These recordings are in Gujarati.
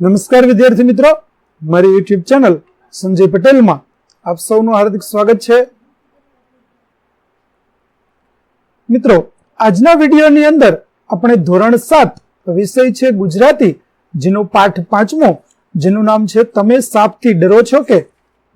નમસ્કાર વિદ્યાર્થી મિત્રો. મારી યુટ્યુબ ચેનલ સંજય પટેલમાં આપ સૌનું હાર્દિક સ્વાગત છે. મિત્રો, આજના વિડીયોની અંદર આપણે ધોરણ સાત વિષય છે ગુજરાતી, જેનો પાઠ પાંચમો, જેનું નામ છે તમે સાપથી ડરો છો કે?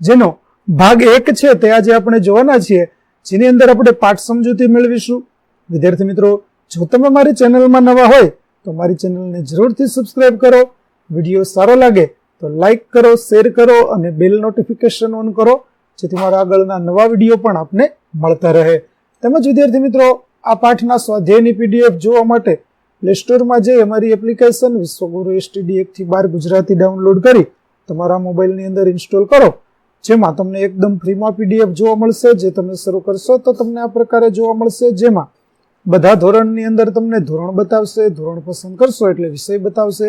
જેનો ભાગ એક છે તે આજે આપણે જોવાના છીએ, જેની અંદર આપણે પાઠ સમજૂતી મેળવીશું. વિદ્યાર્થી મિત્રો, જો તમે મારી ચેનલમાં નવા હોય તો મારી ચેનલને જરૂરથી સબસ્ક્રાઇબ કરો. વીડિયો સારો લાગે તો લાઈક કરો શેર કરો અને બેલ નોટિફિકેશન ઓન કરો, જેથી મારા આગળના નવા વીડિયો પણ આપને મળતા રહે. તેમજ વિદ્યાર્થી મિત્રો, આ પાઠના સ્વાધ્યાયની પીડીએફ જોવા માટે પ્લે સ્ટોરમાં જઈ અમારી એપ્લિકેશન વિશ્વગુરુ એસટીડી એકથી બાર ગુજરાતી ડાઉનલોડ કરી તમારા મોબાઈલની અંદર ઇન્સ્ટોલ કરો, જેમાં તમને એકદમ ફ્રીમાં પીડીએફ જોવા મળશે. જે તમે શરૂ કરશો તો તમને આ પ્રકારે જોવા મળશે, જેમાં બધા ધોરણની અંદર તમને ધોરણ બતાવશે, ધોરણ પસંદ કરશો એટલે વિષય બતાવશે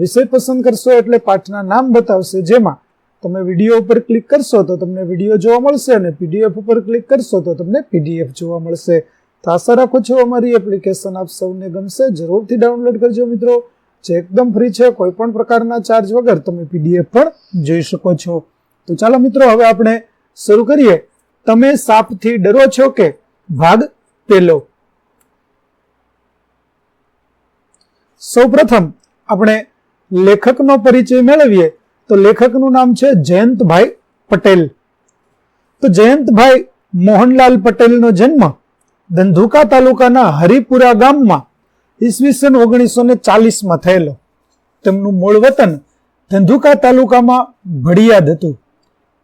વિષય પસંદ કરશો એટલે પાઠના નામ બતાવશે. જેમાં તમે વીડિયો ઉપર ક્લિક કરશો તો તમને વીડિયો જોવા મળશે અને પીડીએફ ઉપર ક્લિક કરશો તો તમને પીડીએફ જોવા મળશે. તો આશા રાખું છું અમારી એપ્લિકેશન આપ સૌને ગમશે. જરૂરથી ડાઉનલોડ કરજો મિત્રો. જે એકદમ ફ્રી છે કોઈ પણ પ્રકારના ચાર્જ વગર તમે પીડીએફ પણ જોઈ શકો છો. તો ચાલો મિત્રો, હવે આપણે શરૂ કરીએ. તમે સાપથી ડરો છો કે ભાગ પેલો? સૌપ્રથમ, આપણે લેખકનો પરિચય મેળવીએ, તો લેખકનું નામ છે જયંતભાઈ પટેલ. તો જયંતભાઈ મોહનલાલ પટેલનો જન્મ ધંધુકા તાલુકાના હરિપુરા ગામમાં ઈસવીસન ઓગણીસો ને ચાલીસમાં થયેલો. તેમનું મૂળ વતન ધંધુકા તાલુકામાં ભડિયાદ હતું.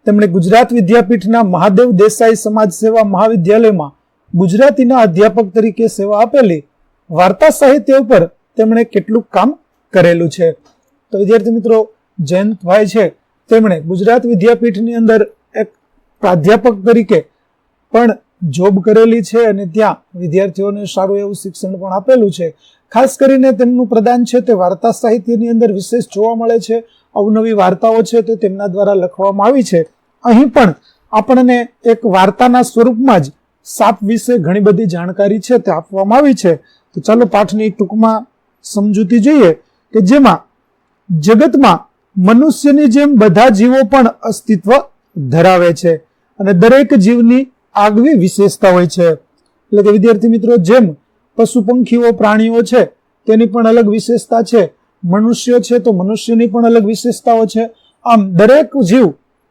તેમણે ગુજરાત વિદ્યાપીઠના મહાદેવ દેસાઈ સમાજ સેવા મહાવિદ્યાલયમાં ગુજરાતીના અધ્યાપક તરીકે સેવા આપેલી વાર્તા સાહિત્ય ઉપર તેમણે કેટલું કામ કરેલું છે. તો વિદ્યાર્થી મિત્રો જયંતભાઈ છે, તેમણે ગુજરાત વિદ્યાપીઠની અંદર એક પ્રાધ્યાપક તરીકે પણ જોબ કરેલી છે અને ત્યાં વિદ્યાર્થીઓને સારું એવું શિક્ષણ પણ આપેલું છે. ખાસ કરીને તેમનું પ્રદાન છે તે વાર્તા સાહિત્યની અંદર વિશેષ જોવા મળે છે. અવનવી વાર્તાઓ છે તે તેમના દ્વારા લખવામાં આવી છે. અહીં પણ આપણને એક વાર્તાના સ્વરૂપમાં જ સાપ વિશે ઘણી બધી જાણકારી છે તે આપવામાં આવી છે. તો ચાલો પાઠની ટૂંકમાં સમજૂતી જોઈએ. કે જેમાં જગતમાં મનુષ્યની જેમ બધા જીવો પણ અસ્તિત્વ ધરાવે છે અને દરેક જીવની આગવી વિશેષતા હોય છે. એટલે કે વિદ્યાર્થી મિત્રો, જેમ પશુ પંખીઓ, પ્રાણીઓ છે, તેની પણ અલગ વિશેષતા છે. મનુષ્યો છે તો મનુષ્યની પણ અલગ વિશેષતાઓ છે. આમ દરેક જીવ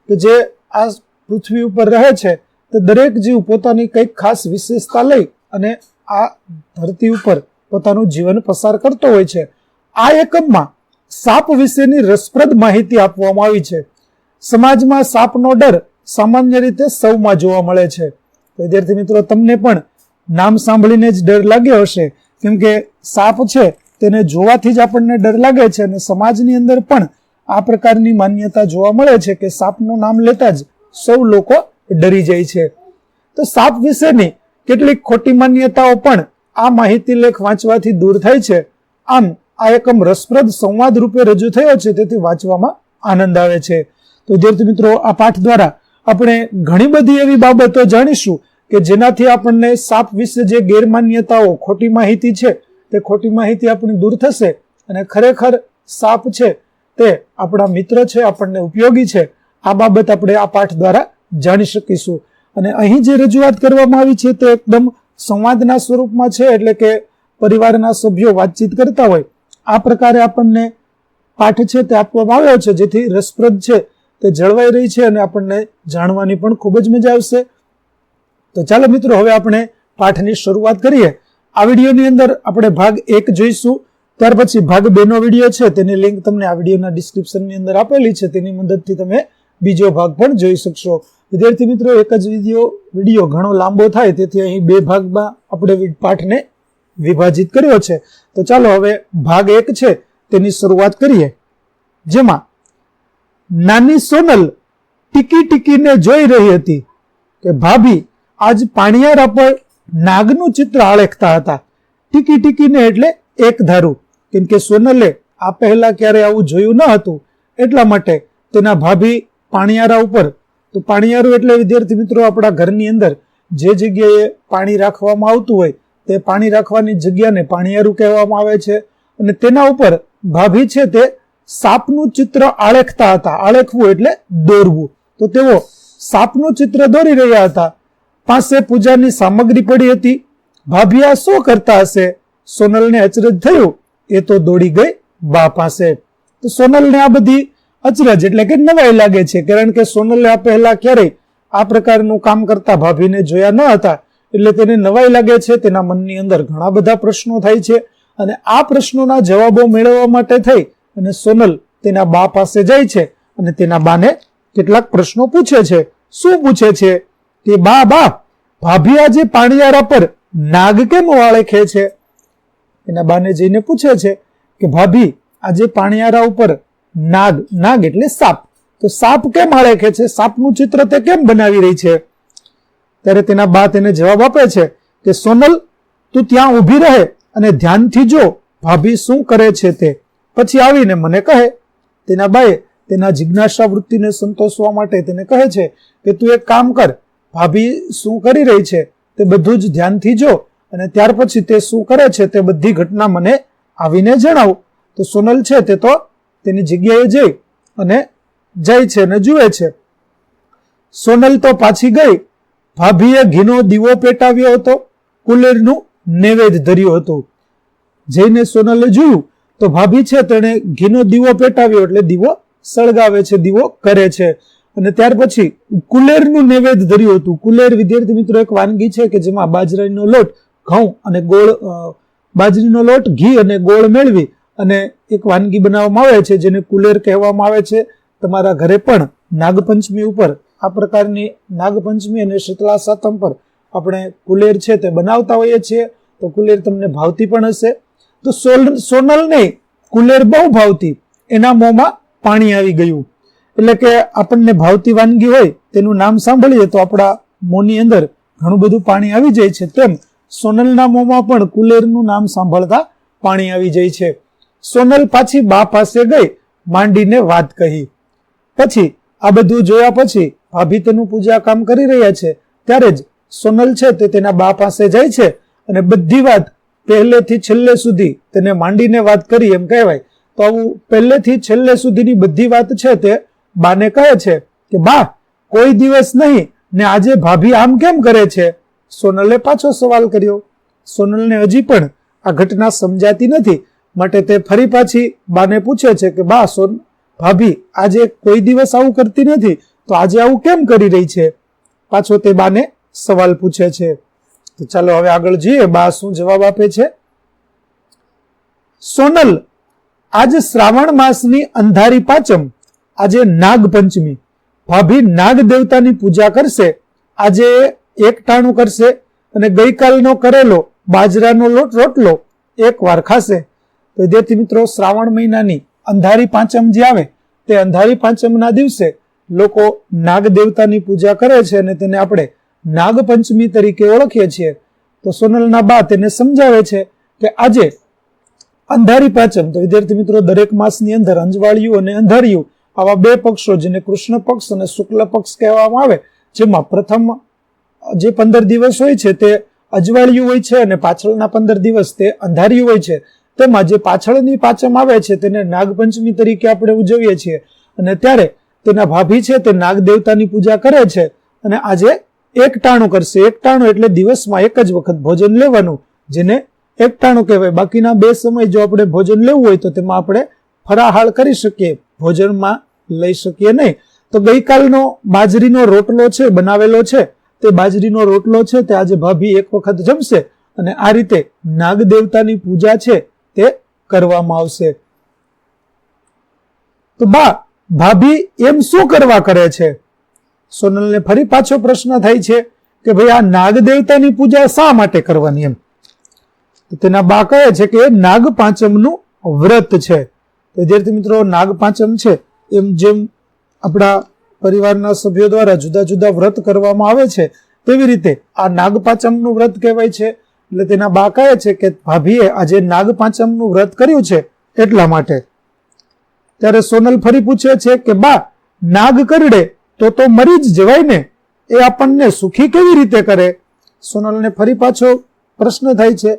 કે જે આ પૃથ્વી ઉપર રહે છે, તે દરેક જીવ પોતાની કંઈક ખાસ વિશેષતા લઈ અને આ ધરતી ઉપર પોતાનું જીવન પસાર કરતો હોય છે. આ એકમમાં સાપ વિશેની રસપ્રદ માહિતી આપવામાં આવી છે. સમાજમાં સાપનો ડર સામાન્ય રીતે સૌમાં જોવા મળે છે. વિદ્યાર્થી મિત્રો, તમને પણ નામ સાંભળીને જ ડર લાગ્યો હશે. કેમ કે સાપ છે, તેને જોવાથી જ આપણને ડર લાગે છે અને સમાજની અંદર પણ આ પ્રકારની માન્યતા જોવા મળે છે કે સાપનું નામ લેતા જ સૌ લોકો ડરી જાય છે. તો સાપ વિશેની કેટલીક ખોટી માન્યતાઓ પણ આ માહિતી લેખ વાંચવાથી દૂર થાય છે. આમ આ એકમ રસપ્રદ સંવાદ રૂપે રજૂ થયો છે, તેથી વાંચવામાં આનંદ આવે છે. તો વિદ્યાર્થી મિત્રો, આ પાઠ દ્વારા આપણે ઘણી બધી એવી બાબતો જાણીશું કે જેનાથી આપણને સાપ વિશે જે ગેરમાન્યતાઓ, ખોટી માહિતી છે, તે ખોટી માહિતી આપણી દૂર થશે અને ખરેખર સાપ છે, તે આપણા મિત્ર છે, આપણને ઉપયોગી છે, આ બાબત આપણે આ પાઠ દ્વારા જાણી શકીશું. અને અહીં જે રજૂઆત કરવામાં આવી છે, તે એકદમ સંવાદના સ્વરૂપમાં છે, એટલે કે પરિવારના સભ્યો વાતચીત કરતા હોય આ પ્રકારે આપણને પાઠ છે તે આપવામાં આવ્યો છે, જેથી રસપ્રદ છે તે જળવાઈ રહી છે અને આપણને જાણવાની પણ ખૂબ જ મજા આવશે. તો ચાલો મિત્રો, હવે આપણે પાઠની શરૂઆત કરીએ. આ વિડીયોની અંદર આપણે ભાગ એક જોઈશું. ત્યાર પછી ભાગ બે નો વીડિયો છે, તેની લિંક તમને આ વિડીયોના ડિસ્ક્રિપ્શનની અંદર આપેલી છે, તેની મદદથી તમે બીજો ભાગ પણ જોઈ શકશો. વિદ્યાર્થી મિત્રો, એક જ વીડિયો વીડિયો ઘણો લાંબો થાય, તેથી અહીં બે ભાગમાં આપણે પાઠને વિભાજિત કર્યો છે. તો ચાલો હવે ભાગ એક છે તેની શરૂઆત કરીએ. જેમાં નાની સોનલ ટીકી ટીકીને જોઈ રહી હતી કે ભાભી આજ પાણીયારા પર નાગનું ચિત્ર આળેખતા હતા. ટીકી ટીકીને એટલે એક ધારું. કેમ કે સોનલે આ પહેલા ક્યારે આવું જોયું ન હતું, એટલા માટે તેના ભાભી પાણીયારા ઉપર, તો પાણીયારું એટલે વિદ્યાર્થી મિત્રો આપણા ઘરની અંદર જે જગ્યાએ પાણી રાખવામાં આવતું હોય તે પાણી રાખવાની જગ્યાને પાણીયારું કહેવામાં આવે છે. અને તેના ઉપર ભાભી છે તે સાપનું ચિત્ર આળેખતા હતા. આળેખવું એટલે દોરવું. તો તેઓ સાપનું ચિત્ર દોરી રહ્યા હતા. પાસે પૂજાની સામગ્રી પડી હતી. ભાભી આ શું કરતા હશે? સોનલને અચરજ થયું. એ તો દોડી ગઈ બા પાસે. તો સોનલને આ બધી અચરજ એટલે કે નવાઈ લાગે છે. કારણ કે સોનલે આ પહેલા ક્યારેય આ પ્રકારનું કામ કરતા ભાભીને જોયા ન હતા. એટલે તેને નવાઈ લાગે છે, તેના મનની અંદર ઘણા બધા પ્રશ્નો થાય છે અને આ પ્રશ્નોના જવાબો મેળવવા માટે થઈ અને સોનલ તેના બા પાસે જાય છે અને તેના બાને કેટલાક પ્રશ્નો પૂછે છે. શું પૂછે છે? કે બા બા, ભાભી આજે પાણીયારા પર નાગ કેમ વાળેખે છે? એના બાને જઈને પૂછે છે કે ભાભી, આજે પાણીયારા ઉપર નાગ નાગ એટલે સાપ. તો સાપ કેમ આળેખે છે? સાપનું ચિત્ર તે કેમ બનાવી રહી છે? ત્યારે તેના બા તેને જવાબ આપે છે કે, સોનલ, તું ત્યાં ઊભી રહે અને ધ્યાનથી જો ભાભી શું કરે છે તે. પછી આવીને મને કહે. તેના બાએ તેના જિજ્ઞાસા વૃત્તિને સંતોષવા માટે તેને કહે છે કે, તું એક કામ કર, ભાભી શું કરી રહી છે તે બધું જ ધ્યાનથી જો અને ત્યાર પછી તે શું કરે છે તે બધી ઘટના મને આવીને જણાવ. તો સોનલ છે તે તો તેની જગ્યાએ જઈ અને જાય છે અને જુએ છે. સોનલ તો પાછી ગઈ ભાભીએ ઘીનો દીવો પેટાવ્યો હતો, કુલેરનું નૈવેદ્ય ધર્યું હતું. જઈને સોનલે જોયું, તો ભાભી છે તેણે ઘીનો દીવો પેટાવ્યો એટલે દીવો સળગાવે છે, દીવો કરે છે. અને ત્યાર પછી કુલેરનું નૈવેદ્ય ધર્યું હતું. કુલેર વિદ્યાર્થી મિત્રો, એક વાનગી છે કે જેમાં બાજરાનો લોટ, ઘઉં અને ગોળ બાજરીનો લોટ, ઘી અને ગોળ મેળવી અને એક વાનગી બનાવવામાં આવે છે, જેને કુલેર કહેવામાં આવે છે. તમારા ઘરે પણ નાગપંચમી ઉપર આ પ્રકારની નાગપંચમી અને શીતળા સાતમ પર આપણે કુલેર છે તે બનાવતા હોઈએ છીએ. તો કુલેર તમને ભાવતી પણ હશે. તો સોલ, સોનલ નહીં, કુલેર બહુ ભાવતી. એના મોંમાં પાણી આવી ગયું. એટલે કે આપણને ભાવતી વાનગી હોય તેનું નામ સાંભળીએ તો આપણા મોંની અંદર ઘણું બધું પાણી આવી જાય છે. તેમ સોનલના મોંમાં પણ કુલેરનું નામ સાંભળતા પાણી આવી જાય છે. સોનલ પાછી બા પાસે ગઈ, માંડીને વાત કહી. પછી આ બધું જોયા પછી ભાભી તેનું પૂજા કામ કરી રહ્યા છે, ત્યારે જ સોનલ છે તે તેના બા પાસે જાય છે અને બધી વાત પહેલેથી છેલ્લે સુધી તેને માંડીને વાત કરી એમ કહેવાય. તો આવું પહેલેથી છેલ્લે સુધીની બધી વાત છે તે બાને કહે છે કે, બા, કોઈ દિવસ નહીં, ને આજે ભાભી આમ કેમ કરે છે? સોનલે પાછો સવાલ કર્યો. સોનલને હજી પણ આ ઘટના સમજાતી નથી. માટે તે ફરી પાછી બાને પૂછે છે કે, બા, સોન, ભાભી આજે કોઈ દિવસ આવું કરતી નથી? તો આજે આવું કેમ કરી રહી છે? પાછો તે બાને સવાલ પૂછે છે. તો ચાલો હવે આગળ જઈએ. બા શું જવાબ આપે છે? સોનલ, આજ શ્રાવણ માસની અંધારી પાંચમ, આજે નાગ પંચમી ભાભી નાગ દેવતાની પૂજા કરશે. આજે એક ટાણું કરશે અને ગઈકાલનો કરેલો બાજરાનો લોટ રોટલો એક વાર ખાશે. તો વિદ્યાર્થી મિત્રો, શ્રાવણ મહિનાની અંધારી પાંચમ જે આવે, તે અંધારી પાંચમના દિવસે લોકો નાગ દેવતાની પૂજા કરે છે અને તેને આપણે નાગપંચમી તરીકે ઓળખીએ છીએ, તો સોનલના બા તેને સમજાવે છે કે આજે અંધારી પાંચમ, તો વિદ્યાર્થી મિત્રો, દરેક માસની અંદર અંજવાળિયું અને અંધારિયું, આવા બે પક્ષો જેને કૃષ્ણ પક્ષ અને શુક્લ પક્ષ કહેવામાં આવે, જેમાં પ્રથમ જે પંદર દિવસ હોય છે તે અજવાળિયું હોય છે અને પાછળના પંદર દિવસ તે અંધારિયું હોય છે. તેમાં જે પાછળની પાંચમ આવે છે તેને નાગપંચમી તરીકે આપણે ઉજવીએ છીએ. અને ત્યારે તેના ભાભી છે, તે નાગ દેવતાની પૂજા કરે છે અને આજે એકટાણું કરશે. એક ટાણું એટલે દિવસમાં એક જ વખત ભોજન લેવાનું, જેને એકટાણું કહેવાય. બાકીના બે સમય જો આપણે ભોજન લેવું હોય તો તેમાં આપણે ફરાહાળ કરી શકીએ, ભોજનમાં લઈ શકીએ નહીં. તો ગઈકાલનો બાજરીનો રોટલો છે, બનાવેલો છે, તે બાજરીનો રોટલો છે, તે આજે ભાભી એક વખત જમશે અને આ રીતે નાગ દેવતાની પૂજા છે તે કરવામાં આવશે. તો બા ભાભી એમ શું કરવા કરે છે? સોનલને ફરી પાછો પ્રશ્ન થાય છે કે ભાઈ આ નાગ દેવતાની પૂજા શા માટે કરવાની એમ? તેના બા કહે છે કે નાગ પાંચમનું વ્રત છે. વિદ્યાર્થી મિત્રો નાગ પાંચમ છે એમ જેમ આપણા પરિવારના સભ્યો દ્વારા જુદા જુદા વ્રત કરવામાં આવે છે, તેવી રીતે આ નાગ પાંચમનું વ્રત કહેવાય છે. એટલે તેના બા કહે છે કે ભાભીએ આજે નાગ પાંચમનું વ્રત કર્યું છે એટલા માટે. ત્યારે સોનલ ફરી પૂછે છે કે, બા, નાગ કરડે તો તો મરી જ જવાય ને? એ આપણને સુખી કેવી રીતે કરે? સોનલને ફરી પાછો પ્રશ્ન થાય છે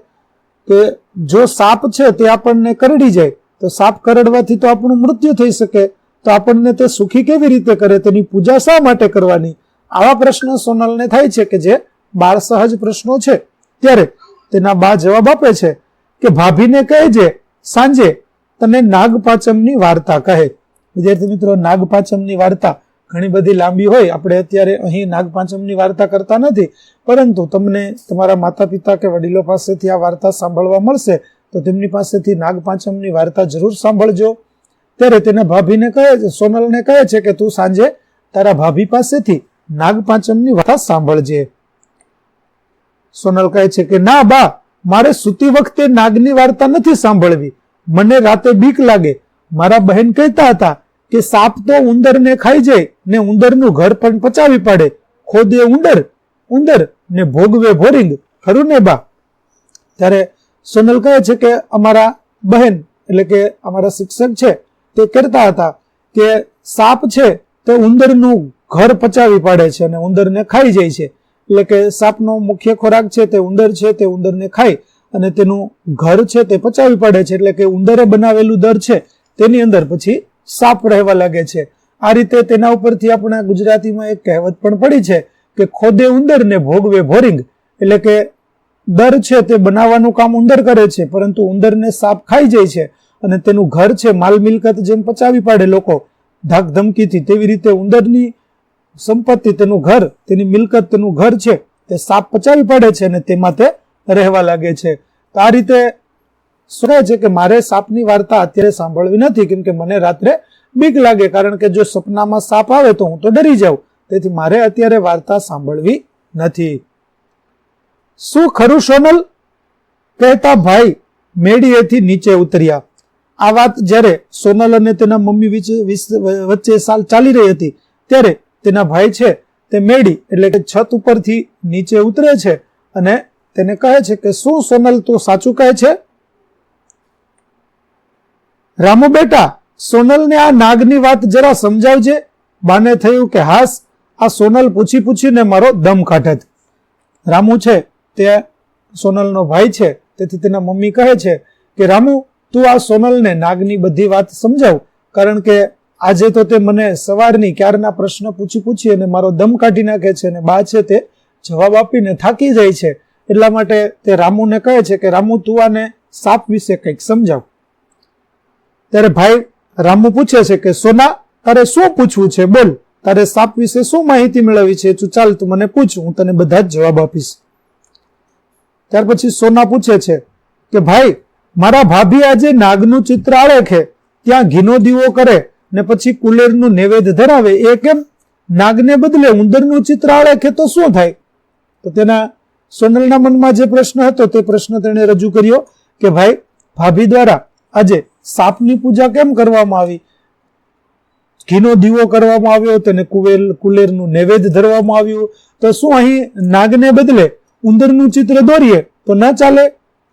કે, જો સાપ છે તે આપણને કરડી જાય, તો સાપ કરડવાથી તો આપણું મૃત્યુ થઈ શકે. તો આપણને તે સુખી કેવી રીતે કરે? તેની પૂજા શા માટે કરવાની? આવા પ્રશ્નો સોનલને થાય છે કે, જે બાળ સહજ પ્રશ્નો છે. ત્યારે તેના બા જવાબ આપે છે કે, ભાભીને કહેજે, સાંજે તને નાગપાચમની વાર્તા કહે. વિદ્યાર્થી મિત્રો, નાગપાચમની વાર્તા ઘણી બધી લાંબી હોય. આપણે અત્યારે અહીં નાગપાંચમની વાર્તા કરતા નથી. પરંતુ તમને તમારા માતા પિતા કે વડીલો પાસેથી આ વાર્તા સાંભળવા મળશે, તો તેમની પાસેથી નાગપાંચમની વાર્તા જરૂર સાંભળજો. ત્યારે તેને ભાભીને કહે છે, સોનલને કહે છે કે તું સાંજે તારા ભાભી પાસેથી નાગપાંચમની વાર્તા સાંભળજે. સોનલ કહે છે કે, ના બા, મારે સૂતી વખતે નાગની વાર્તા નથી સાંભળવી. મને રાતે બીક લાગે. મારા બહેન કહેતા હતા કે સાપ તો ઉંદરને ખાઈ જાય ને ઉંદરનું ઘર પણ પચાવી પાડે. ખોદે ઉંદર ઉંદર ને ભોગવે ભોરિંગ. ખરું ને બા? ત્યારે સોનલ કહે છે કે અમારા બહેન, એટલે કે અમારા શિક્ષક છે, તે કરતા હતા કે સાપ છે તે ઉંદરનું ઘર પચાવી પાડે છે અને ઉંદરને ખાઈ જાય છે. એટલે કે સાપનો મુખ્ય ખોરાક છે તે ઉંદર છે, તે ઉંદરને ખાય. અને તેનું ઘર છે તે પચાવી પાડે છે, એટલે કે ઉંદરે બનાવેલું દર છે તેની અંદર પછી સાપ રહેવા લાગે છે. આ રીતે તેના ઉપરથી આપણા ગુજરાતીમાં એક કહેવત પણ પડી છે કે ખોદે ઉંદર ને ભોગવે ભોરિંગ. એટલે કે દર છે તે બનાવવાનું કામ ઉંદર કરે છે, પરંતુ ઉંદરને સાપ ખાઈ જાય છે અને તેનું ઘર છે માલ મિલકત જેમ પચાવી પાડે લોકો. ધાક ધમકીથી તેવી રીતે ઉંદરની સંપત્તિ, તેનું ઘર, તેની મિલકત, તેનું ઘર છે તે સાપ પચાવી પાડે છે અને તેમાં તે રહેવા લાગે છે. તો આ રીતે શું છે કે મારે સાપની વાર્તા અત્યારે સાંભળવી નથી, કેમ કે મને રાત્રે બીક લાગે, કારણ કે જો સપનામાં સાપ આવે તો હું તો ડરી જાઉં. તેથી મારે અત્યારે વાર્તા સાંભળવી નથી. શું ખરું સોનલ? કહેતા ભાઈ મેડીએથી નીચે ઉતર્યા. આ વાત જ્યારે સોનલ અને તેના મમ્મી વચ્ચે સાલ ચાલી રહી હતી, ત્યારે તેના ભાઈ છે તે મેડી એટલે કે છત ઉપરથી નીચે ઉતરે છે અને તેને કહે છે કે શું સોનલ તું સાચું કહે છે? રામુ બેટા, સોનલને આ નાગની વાત જરા સમજાવજે. બાને થયું કે હાસ, આ સોનલ પૂછી પૂછીને મારો દમ કાઢત રામુ છે, તે સોનલનો ભાઈ છે, તેથી તેના મમ્મી કહે છે કે, રામુ, તું આ સોનલને નાગની બધી વાત સમજાવ, કારણ કે આજે તો તે મને સવારની ક્યારના પ્રશ્ન પૂછી પૂછી અને મારો દમ કાઢી નાખે છે અને બા છે તે જવાબ આપીને થાકી જાય છે. એટલા માટે તે રામુને કહે છે કે, રામુ, તું આને સાપ વિશે કંઈક સમજાવ. ત્યારે ભાઈ રામુ પૂછે છે કે, સોના, તારે શું પૂછવું છે? બોલ. તારે સાપ વિશે શું માહિતી મેળવવી છે? તું ચાલ, તું મને પૂછ, હું તને બધા જ જવાબ આપીશ. ત્યાર પછી સોના પૂછે છે કે, ભાઈ, મારા ભાભી આજે નાગનું ચિત્ર આળેખે ત્યાં ઘીનો દીવો કરે ને પછી કુલેરનું નૈવેદ્ય ધરાવે. એ કેમ? નાગને બદલે ઉંદરનું ચિત્ર આળેખે તો શું થાય? તો તેના સોનલના મનમાં જે પ્રશ્ન હતો તે પ્રશ્ન તેણે રજૂ કર્યો કે ભાઈ, ભાભી દ્વારા આજે સાપની પૂજા કેમ કરવામાં આવી? ઘીનો દીવો કરવામાં આવ્યો તેને કુવેલ, કુલેરનું નૈવેદ્ય ધરવામાં આવ્યું. તો શું અહીં નાગને બદલે ઉંદરનું ચિત્ર દોરીએ તો ના ચાલે?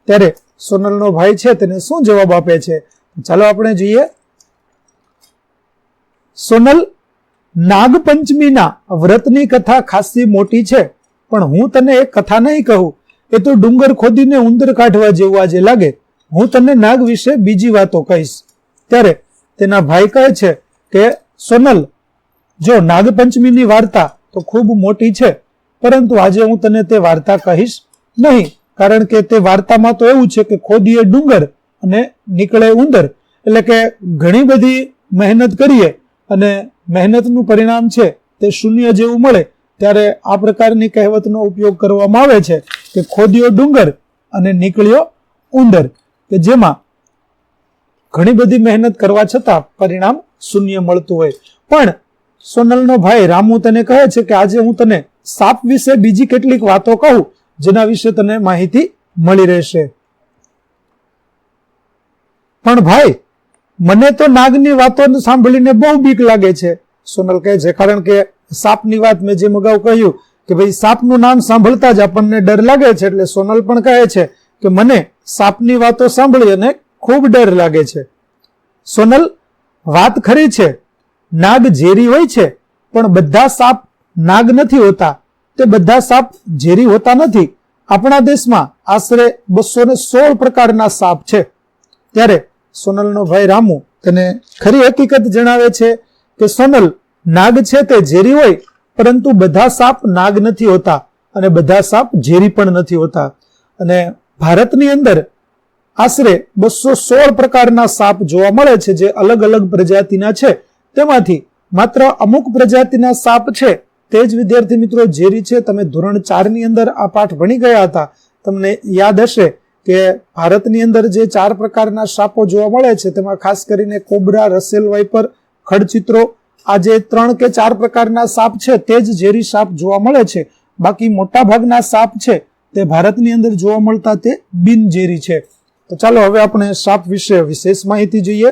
ત્યારે સોનલનો ભાઈ છે તેને શું જવાબ આપે છે? ચાલો આપણે જોઈએ. સોનલ, નાગપંચમીના વ્રતની કથા ખાસી મોટી છે. પણ હું તને એક કથા નહીં કહું. એ તો ડુંગર ખોદીને ઉંદર કાઢવા જેવું આજે લાગે. હું તને નાગ વિશે બીજી વાતો કહીશ. ત્યારે તેના ભાઈ કહે છે કે, સોનલ, જો નાગપંચમીની વાર્તા તો ખૂબ મોટી છે, પરંતુ આજે હું તને તે વાર્તા કહીશ નહીં, કારણ કે તે વાર્તામાં તો એવું છે કે ખોદીએ ડુંગર અને નીકળે ઉંદર. એટલે કે ઘણી બધી મહેનત કરીએ અને મહેનતનું પરિણામ છે તે શૂન્ય જેવું મળે. ત્યારે આ પ્રકારની કહેવતનો ઉપયોગ કરવામાં આવે છે કે ખોદ્યો ડુંગર અને નીકળ્યો ઉંદર, કે જેમાં ઘણી બધી મહેનત કરવા છતાં પરિણામ શૂન્ય મળતું હોય. પણ સોનલનો ભાઈ રામુ તને કહે છે કે આજે હું તને સાપ વિશે બીજી કેટલીક વાતો કહું, જેના વિશે તને માહિતી મળી રહેશે. પણ ભાઈ, મને તો નાગની વાતો સાંભળીને બહુ બીક લાગે છે, સોનલ કહે છે. કારણ કે સાપની વાત મેં જેમ અગાઉ કહ્યું કે ભાઈ સાપનું નામ સાંભળતા જ આપણને ડર લાગે છે, એટલે સોનલ પણ કહે છે કે મને સાપની વાતો સાંભળી અને ખૂબ ડર લાગે છે. સોનલ, વાત ખરી છે, નાગ ઝેરી હોય છે, પણ બધા સાપ નાગ નથી હોતા. તે બધા સાપ ઝેરી હોતા નથી. આપણા દેશમાં આશરે બસો ને સોળ પ્રકારના સાપ છે. ત્યારે સોનલનો ભાઈ રામુ તેને ખરી હકીકત જણાવે છે કે સોનલ નાગ છે તે ઝેરી હોય, પરંતુ બધા સાપ નાગ નથી હોતા અને બધા સાપ ઝેરી પણ નથી હોતા. અને ભારતની અંદર આશરે બસો સોળ પ્રકારના સાપ જોવા મળે છે જે અલગ અલગ પ્રજાતિના છે. તેમાંથી માત્ર અમુક પ્રજાતિના સાપ છે. તે જ વિદ્યાર્થી મિત્રો ઝેરી છે. તમે ધોરણ ચારની અંદર આ પાઠ ભણી ગયા હતા. તમને યાદ હશે કે ભારતની અંદર જે ચાર પ્રકારના સાપો જોવા મળે છે, તેમાં ખાસ કરીને કોબરા, રસેલ, વાઇપર, ખડચિત્રો આ જે ત્રણ કે ચાર પ્રકારના સાપ છે, તે જ ઝેરી સાપ જોવા મળે છે. બાકી મોટા ભાગના સાપ છે, તે ભારતની અંદર જોવા મળતા તે બિનઝેરી છે. તો ચાલો હવે આપણે સાપ વિશે વિશેષ માહિતી જોઈએ.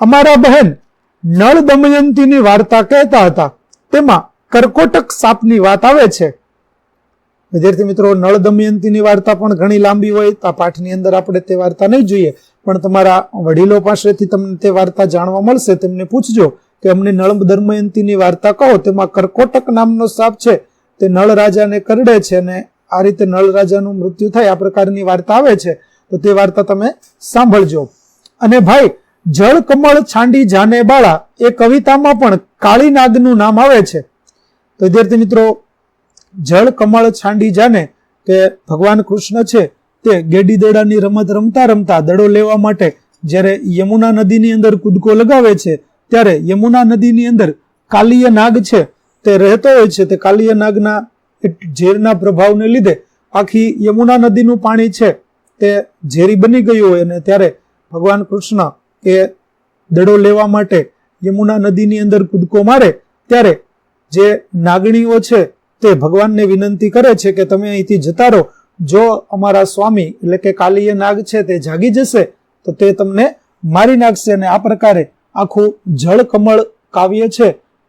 અમારા બહેન નળ દમયંતીની વાર્તા કહેતા હતા. તેમાં કરકોટક સાપની વાત આવે છે. વિદ્યાર્થી મિત્રો, નળ દમયંતીની વાર્તા પણ ઘણી લાંબી હોય, તો આ પાઠની અંદર આપણે તે વાર્તા નહીં જોઈએ. પણ તમારા વડીલો પાસેથી તમને તે વાર્તા જાણવા મળશે, તેમને પૂછજો. કે અમને નળ દમયંતીની વાર્તા કહો, તેમાં કરકોટક નામનો સાપ છે, તે નળ રાજાને કરડે છે અને આ રીતે નળ રાજાનું મૃત્યુ થાય, આ પ્રકારની વાર્તા આવે છે. તો તે વાર્તા તમે સાંભળજો. અને ભાઈ, જળ કમળ છાંડી જાને બાળા, એ કવિતામાં પણ કાળીનાગનું નામ આવે છે. તો વિદ્યાર્થી મિત્રો, જળ કમળ છાંડી જાને કે ભગવાન કૃષ્ણ છે, તે ગેડી દડાની રમત રમતા રમતા દડો લેવા માટે જ્યારે યમુના નદીની અંદર કૂદકો લગાવે છે ત્યારે યમુના નદીની અંદર કાલીય નાગ છે, તે રહેતો હોય છે, તે કાલીય નાગના ઝેરના પ્રભાવને લીધે આખી યમુના નદીનું પાણી છે, તે ઝેરી બની ગયું હોય અને ત્યારે ભગવાન કૃષ્ણ એ દડો લેવા માટે યમુના નદીની અંદર કૂદકો મારે, ત્યારે જે નાગણીઓ છે, તે ભગવાનને વિનંતી કરે છે કે તમે અહીંથી જતા રહો. જો અમારા સ્વામી એટલે કે કાલીય નાગ છે, તે જાગી જશે, તો તે તમને મારી નાખશે અને આ પ્રકારે આખું જળકમળ કાવ્ય છે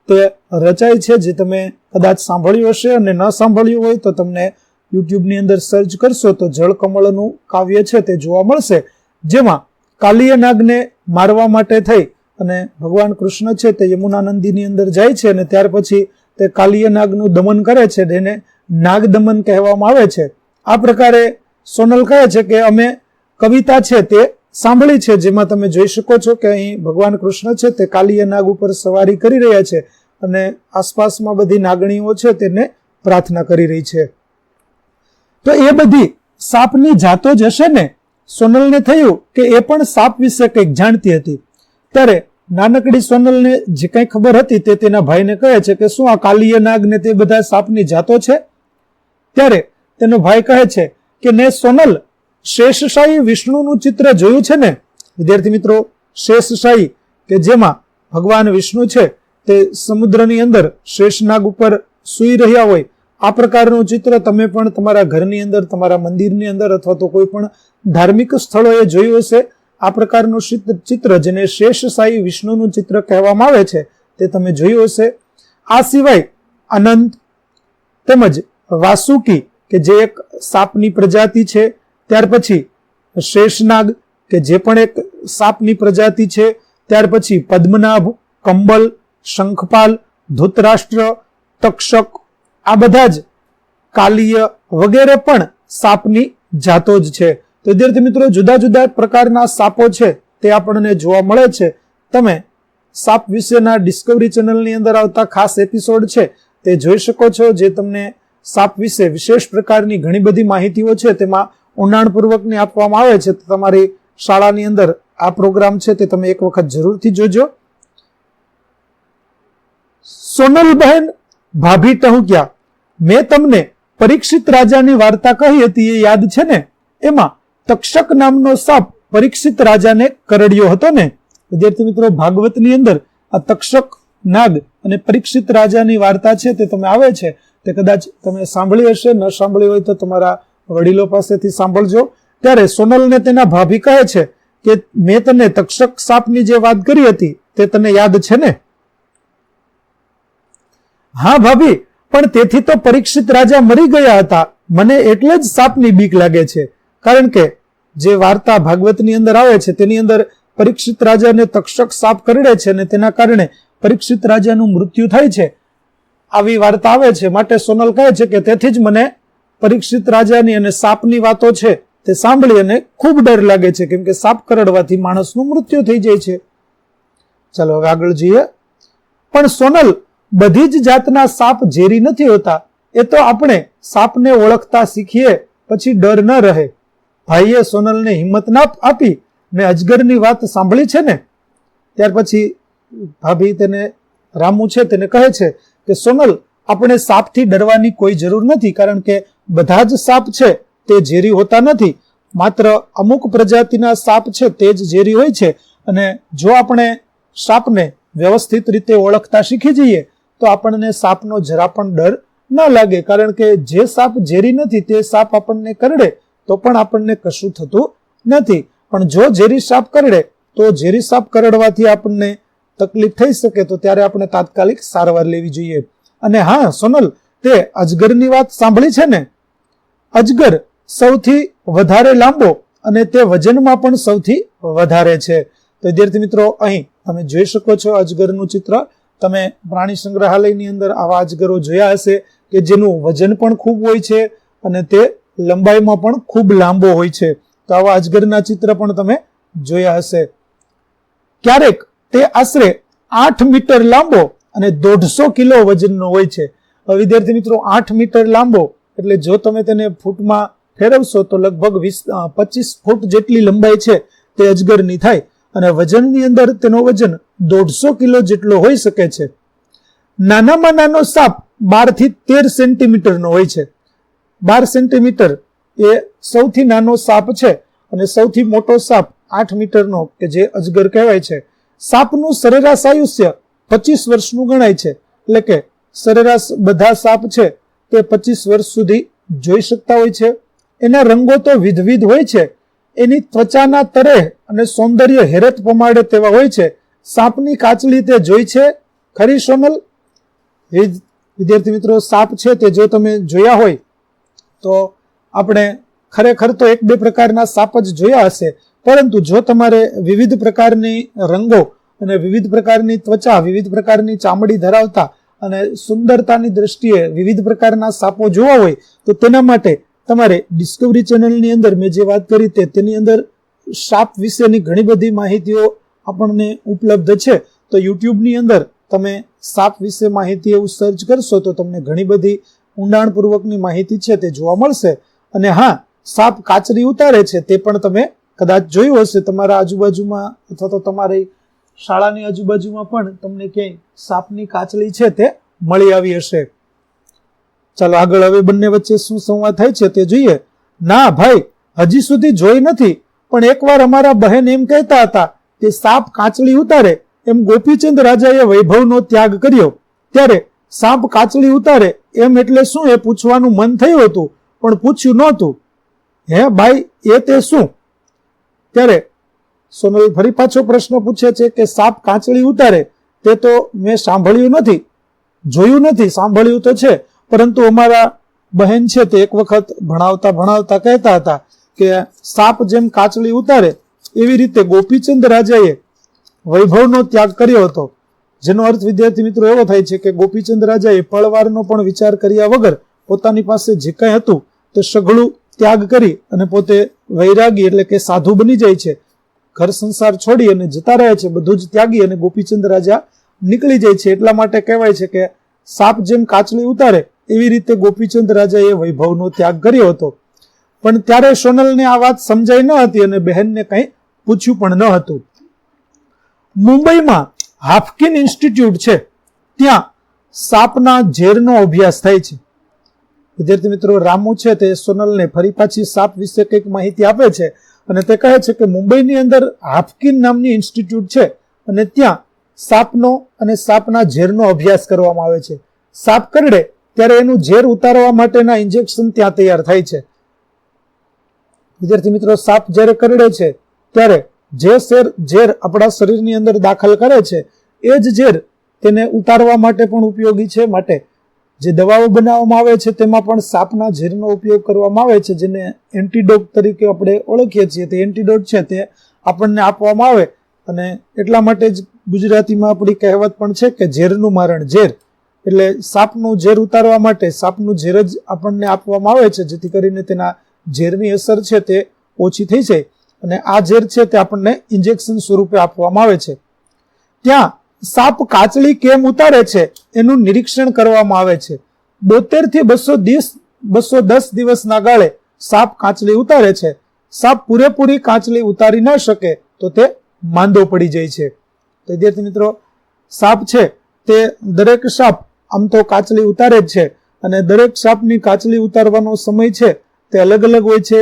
તે રચાય છે, જે તમે કદાચ સાંભળ્યું હશે અને ન સાંભળ્યું હોય તો તમને યુટ્યુબની અંદર સર્ચ કરશો તો જળકમળનું કાવ્ય છે તે જોવા મળશે, જેમાં કાલીય નાગને મારવા માટે થઈ અને ભગવાન કૃષ્ણ છે તે યમુના નદીની અંદર જાય છે અને ત્યાર પછી તે કાલીય નાગનું દમન કરે છે એને નાગ દમન કહેવામાં આવે છે. આ પ્રકારે સોનલ કહે છે કે અમે કવિતા છે તે સાંભળી છે, જેમાં તમે જોઈ શકો છો કે અહીં ભગવાન કૃષ્ણ છે, તે કાલીય નાગ ઉપર સવારી કરી રહ્યા છે અને આસપાસમાં બધી નાગણીઓ છે તેને પ્રાર્થના કરી રહી છે. તો એ બધી સાપની જાતો જ હશે ને? સોનલને થયું કે એ પણ સાપ વિશે કંઈક જાણતી હતી. ત્યારે નાનકડી સોનલને જે કંઈ ખબર હતી તે તેના ભાઈને કહે છે કે શું આ કાલીય નાગ ને તે બધા સાપની જાતો છે? ત્યારે તેનો ભાઈ કહે છે કે, ને સોનલ શેષશાહી વિષ્ણુનું ચિત્ર જોયું છે ને? વિદ્યાર્થી મિત્રો, શેષશાહી કે જેમાં ભગવાન વિષ્ણુ છે, તે સમુદ્રની અંદર શેષનાગ ઉપર સૂઈ રહ્યા હોય, આ પ્રકારનું ચિત્ર તમે પણ તમારા ઘરની અંદર, તમારા મંદિરની અંદર અથવા તો કોઈ પણ ધાર્મિક સ્થળોએ જોયું હશે. આ પ્રકારનું ચિત્ર જેને શેષશાહી વિષ્ણુનું ચિત્ર કહેવામાં આવે છે, તે તમે જોયું હશે. આ સિવાય અનંત તેમજ વાસુકી, કે જે એક સાપની પ્રજાતિ છે ત્યાર પછી શેષનાગ, કે જે પણ એક સાપની પ્રજાતિ છે, ત્યાર પછી પદ્મનાભ, કંબલ, શંખપાલ, ધૃતરાષ્ટ્ર, તક્ષક, આ બધા જ કાલીય વગેરે પણ સાપની જાતો જ છે. તો વિદ્યાર્થી મિત્રો, જુદા જુદા પ્રકારના સાપો છે, તે આપણને જોવા મળે છે. તમે સાપ વિશેના ડિસ્કવરી ચેનલની અંદર આવતા ખાસ એપિસોડ છે, તે જોઈ શકો છો, જે તમને સાપ વિશે વિશેષ પ્રકારની ઘણી બધી માહિતીઓ છે, તેમાં ઊંડાણપૂર્વકની આપવામાં આવે છે, તો તમારી શાળાની અંદર આ પ્રોગ્રામ છે તે તમે એક વખત જરૂરથી જોજો. સોનલબહેન ભાભી ટહુક્યા, મેં તમને પરીક્ષિત રાજાની વાર્તા કહી હતી, એ યાદ છે ને? એમાં તક્ષક નામનો સાપ પરીક્ષિત રાજાને કરડ્યો હતો ને? વિદ્યાર્થી મિત્રો, ભાગવતની અંદર આ તક્ષક નાગ અને પરીક્ષિત રાજાની વાર્તા છે તે તમે આવે છે, તે કદાચ તમે સાંભળી હશે, ન સાંભળી હોય તો તમારા વડીલો પાસેથી સાંભળજો. ત્યારે સોનલને તેના ભાભી કહે છે કે મેં તને તક્ષક સાપની જે વાત કરી હતી તે તને યાદ છે ને? હા ભાભી, પણ તેથી તો પરીક્ષિત રાજા મરી ગયા હતા. મને એટલે જ સાપની બીક લાગે છે. કારણ કે જે વાર્તા ભાગવતની અંદર આવે છે, તેની અંદર પરીક્ષિત રાજાને તક્ષક સાપ કરડે છે અને તેના કારણે પરીક્ષિત રાજાનું મૃત્યુ થાય છે. આવી વાર્તા આવે છે. માટે સોનલ કહે છે કે તેથી જ મને પરીક્ષિત રાજાની અને સાપની વાતો છે, તે સાંભળી અને ખૂબ ડર લાગે છે, કેમ કે સાપ કરડવાથી માણસનું મૃત્યુ થઈ જાય છે. ચાલો હવે આગળ જઈએ. પણ સોનલ, બધી જ જાતના સાપ ઝેરી નથી હોતા. એ તો આપણે સાપને ઓળખતા શીખીએ, પછી ડર ન રહે. ભાઈએ સોનલને હિંમત ના આપી મેં અજગરની વાત સાંભળી છે ને? ત્યાર પછી ભાભી તેને, રામુ છે, તેને કહે છે કે, સોનલ, આપણે સાપથી ડરવાની કોઈ જરૂર નથી, કારણ કે બધા જ સાપ છે, તે ઝેરી હોતા નથી. માત્ર અમુક પ્રજાતિના સાપ છે, તે જ ઝેરી હોય છે. અને જો આપણે સાપને વ્યવસ્થિત રીતે ઓળખતા શીખી જઈએ, તો આપણને સાપનો જરા પણ ડર ન લાગે. કારણ કે જે સાપ ઝેરી નથી, તે સાપ આપણને કરડે, તો પણ આપણને કશું થતું નથી. પણ જો ઝેરી સાપ કરડે, તો ઝેરી સાપ કરડવાથી આપણને તકલીફ થઈ શકે, તો ત્યારે આપણે તાત્કાલિક સારવાર લેવી જોઈએ. અને હા, સોનલ તે અજગરની વાત સાંભળી છે ને? અજગર સૌથી વધારે લાંબો અને તે વજનમાં પણ સૌથી વધારે છે. તો વિદ્યાર્થી મિત્રો, અહીં તમે જોઈ શકો છો અજગરનું ચિત્ર. તમે પ્રાણી સંગ્રહાલયની અંદર આવા અજગરો જોયા હશે કે જેનું વજન પણ ખૂબ હોય છે અને તે લંબાઈમાં પણ ખૂબ લાંબો હોય છે. તો આવા અજગરના ચિત્ર પણ તમે જોયા હશે. ક્યારેક તે આશરે આઠ મીટર લાંબો અને દોઢસો કિલો વજનનો હોય છે. વિદ્યાર્થી મિત્રો, આઠ મીટર લાંબો, એટલે જો તમે તેને ફૂટમાં ફેરવશો તો લગભગ વીસ પચીસ ફૂટ જેટલી લંબાઈ છે તે અજગરની થાય. અને વજનની અંદર તેનો વજન દોઢસો કિલો જેટલો હોઈ શકે છે. નાનામાં નાનો સાપ બારથી તેર સેન્ટીમીટરનો હોય છે. બાર સેન્ટીમીટર એ સૌથી નાનો સાપ છે અને સૌથી મોટો સાપ આઠ મીટરનો, કે જે અજગર કહેવાય છે. સાપનું સરેરાશ આયુષ્ય પચીસ વર્ષનું ગણાય છે. એટલે કે સરેરાશ બધા સાપ છે તે પચીસ વર્ષ સુધી જોઈ શકતા હોય છે. એના રંગો તો વિધવિધ હોય છે. એની ત્વચાના તરે અને સૌંદર્ય હેરત પમાડે તેવા હોય છે. સાપની કાચલી તે જોઈ છે. ખરી સોનલ? વિદ્યાર્થી મિત્રો, સાપ છે તે જો તમે જોયા હોય, તો આપણે ખરેખર તો એક બે પ્રકારના સાપ જ જોયા હશે. પરંતુ જો તમારે વિવિધ પ્રકારની રંગો અને વિવિધ પ્રકારની ત્વચા, વિવિધ પ્રકારની ચામડી ધરાવતા અને સુંદરતાની દ્રષ્ટિએ વિવિધ પ્રકારના સાપો જોવા હોય, તો તેના માટે તમારે ડિસ્કવરી ચેનલની અંદર મેં જે વાત કરી તે, તેની અંદર સાપ વિશેની ઘણી બધી માહિતીઓ આપણને ઉપલબ્ધ છે. તો યુટ્યુબની અંદર તમે સાપ વિશે માહિતી એવું સર્ચ કરશો, તો તમને ઘણી બધી ઊંડાણપૂર્વકની માહિતી છે તે જોવા મળશે. અને હા, સાપ કાચરી ઉતારે છે તે પણ તમે કદાચ જોયું હશે. તમારા આજુબાજુમાં અથવા તો તમારી શાળાની આજુબાજુમાં પણ તમને ક્યાંય સાપની કાચલી છે તે મળી આવી હશે. ચાલો આગળ હવે બંને વચ્ચે શું સંવાદ થાય છે તે જોઈએ. ના ભાઈ, હજી સુધી જોઈ નથી, પણ એકવાર અમારા બહેન એમ કહેતા હતા કે સાપ કાચલી ઉતારે એમ ગોપીચંદ રાજાએ વૈભવનો ત્યાગ કર્યો. ત્યારે સાપ કાચલી ઉતારે એમ એટલે શું એ પૂછવાનું મન થયું હતું, પણ પૂછ્યું નહોતું. હે ભાઈ, એ તે શું? ત્યારે સોનલ ફરી પાછો પ્રશ્ન પૂછે છે કે સાપ કાચળી ઉતારે તે તો મેં સાંભળ્યું નથી. જોયું નથી, સાંભળ્યું તો છે. પરંતુ અમારા બહેન છે તે એક વખત ભણાવતા ભણાવતા કહેતા હતા કે સાપ જેમ કાચળી ઉતારે, એવી રીતે ગોપીચંદ રાજાએ વૈભવનો ત્યાગ કર્યો હતો. જેનો અર્થ, વિદ્યાર્થી મિત્રો, એવો થાય છે કે ગોપીચંદ રાજાએ પળવારનો પણ વિચાર કર્યા વગર પોતાની પાસે જે કંઈ હતું તે સઘળું ત્યાગ કરી અને પોતે વૈરાગી એટલે કે સાધુ બની જાય છે. ઘર સંસાર છોડી અને જતા રહે છે, બધું જ ત્યાગી અને ગોપીચંદ રાજા નીકળી જાય છે. એટલા માટે કહેવાય છે કે સાપ જેમ કાચલી ઉતારે, એવી રીતે ગોપીચંદ રાજાએ વૈભવનો ત્યાગ કર્યો હતો. પણ ત્યારે સોનલને આ વાત સમજાઈ ન હતી અને બહેનને કંઈ પૂછ્યું પણ ન હતું. મુંબઈમાં હાફકિન ઇન્સ્ટિટ્યૂટ છે. ત્યાં સાપના ઝેરનો અભ્યાસ થાય છે. વિદ્યાર્થી મિત્રો, રામુ છે તે સોનલને ફરી પાછી સાપ વિશે કંઈક માહિતી આપે છે. અને તે કહે છે કે મુંબઈની અંદર હાફકિન નામની ઇન્સ્ટિટ્યૂટ છે અને ત્યાં સાપનો અને સાપના ઝેરનો અભ્યાસ કરવામાં આવે છે. સાપ કરડે ત્યારે એનું ઝેર ઉતારવા માટેના ઇન્જેક્શન ત્યાં તૈયાર થાય છે. વિદ્યાર્થી મિત્રો, સાપ જ્યારે કરડે છે ત્યારે જે શેર ઝેર આપણા શરીરની અંદર દાખલ કરે છે, એ જ ઝેર તેને ઉતારવા માટે પણ ઉપયોગી છે, માટે જે દવાઓ બનાવવામાં આવે છે, તેમાં પણ સાપના ઝેરનો ઉપયોગ કરવામાં આવે છે, જેને એન્ટીડોટ તરીકે આપણે ઓળખીએ છીએ. તે એન્ટીડોટ છે, તે આપણને આપવામાં આવે. અને એટલા માટે જ ગુજરાતીમાં આપણી કહેવત પણ છે કે ઝેરનું મારણ ઝેર. એટલે સાપનું ઝેર ઉતારવા માટે સાપનું ઝેર જ આપણને આપવામાં આવે છે, જેથી કરીને તેના ઝેરની અસર છે, તે ઓછી થઈ જાય. અને આ ઝેર છે, તે આપણને ઇન્જેક્શન સ્વરૂપે આપવામાં આવે છે. ત્યાં સાપ કાચળી કેમ ઉતારે છે એનું નિરીક્ષણ કરવામાં આવે છે. બોતેરથી બસો દીસ બસો દસ દિવસના ગાળે સાપ કાચલી ઉતારે છે. સાપ પૂરેપૂરી કાચલી ઉતારી ન શકે તો તે માંદો પડી જાય છે. તો વિદ્યાર્થી મિત્રો, સાપ છે તે દરેક સાપ આમ તો કાચલી ઉતારે જ છે અને દરેક સાપની કાચલી ઉતારવાનો સમય છે તે અલગ અલગ હોય છે.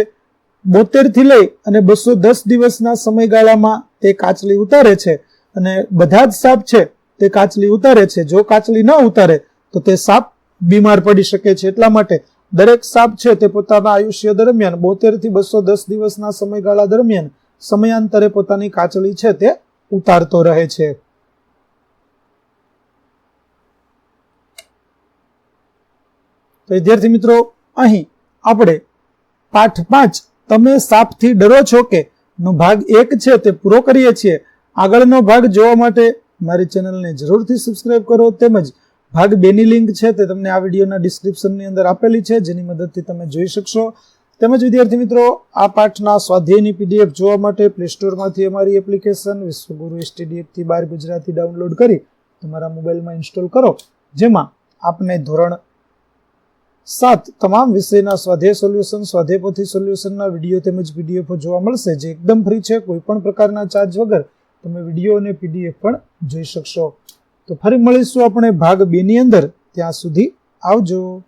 બોતેરથી લઈ અને બસો દસ દિવસના સમયગાળામાં તે કાચલી ઉતારે છે. અને બધા જ સાપ છે, તે કાચલી ઉતારે છે. જો કાચલી ન ઉતારે, તો તે સાપ બીમાર પડી શકે છે. એટલા માટે દરેક સાપ છે તે પોતાના આયુષ્ય દરમિયાન બોતેરથી બસો દસ દિવસના સમયગાળા દરમિયાન સમયાંતરે પોતાની કાચલી છે તે ઉતારતો રહે છે. તો વિદ્યાર્થી મિત્રો, અહીં આપણે પાઠ પાંચ. તમે સાપથી ડરો છો કે? નો ભાગ એક છે તે પૂરો કરીએ છીએ. આગળનો ભાગ જોવા માટે મારી ચેનલને જરૂરથી સબસ્ક્રાઇબ કરો. તેમજ ભાગ બેની લિંક છે તે તમને આ વિડીયોના ડિસ્ક્રિપ્શનની અંદર આપેલી છે, જેની મદદથી તમે જોઈ શકશો. તેમજ વિદ્યાર્થી મિત્રો, આ પાઠના સ્વાધ્યાયની પીડીએફ જોવા માટે પ્લે સ્ટોરમાંથી અમારી એપ્લિકેશન વિશ્વગુરુ એસટીડીએફથી બાર ગુજરાતી ડાઉનલોડ કરી તમારા મોબાઈલમાં ઇન્સ્ટોલ કરો. જેમાં આપને ધોરણ સાત તમામ વિષયના સ્વાધ્યાય સોલ્યુશન સ્વાધ્યાયપોથી સોલ્યુશનના વીડિયો તેમજ પીડીએફો જોવા મળશે, જે એકદમ ફ્રી છે. કોઈ પણ પ્રકારના ચાર્જ વગર તમે વીડિયો અને પીડીએફ પણ જોઈ શકશો. તો ફરી મળીશું આપણે ભાગ બેની અંદર. ત્યાં સુધી આવજો.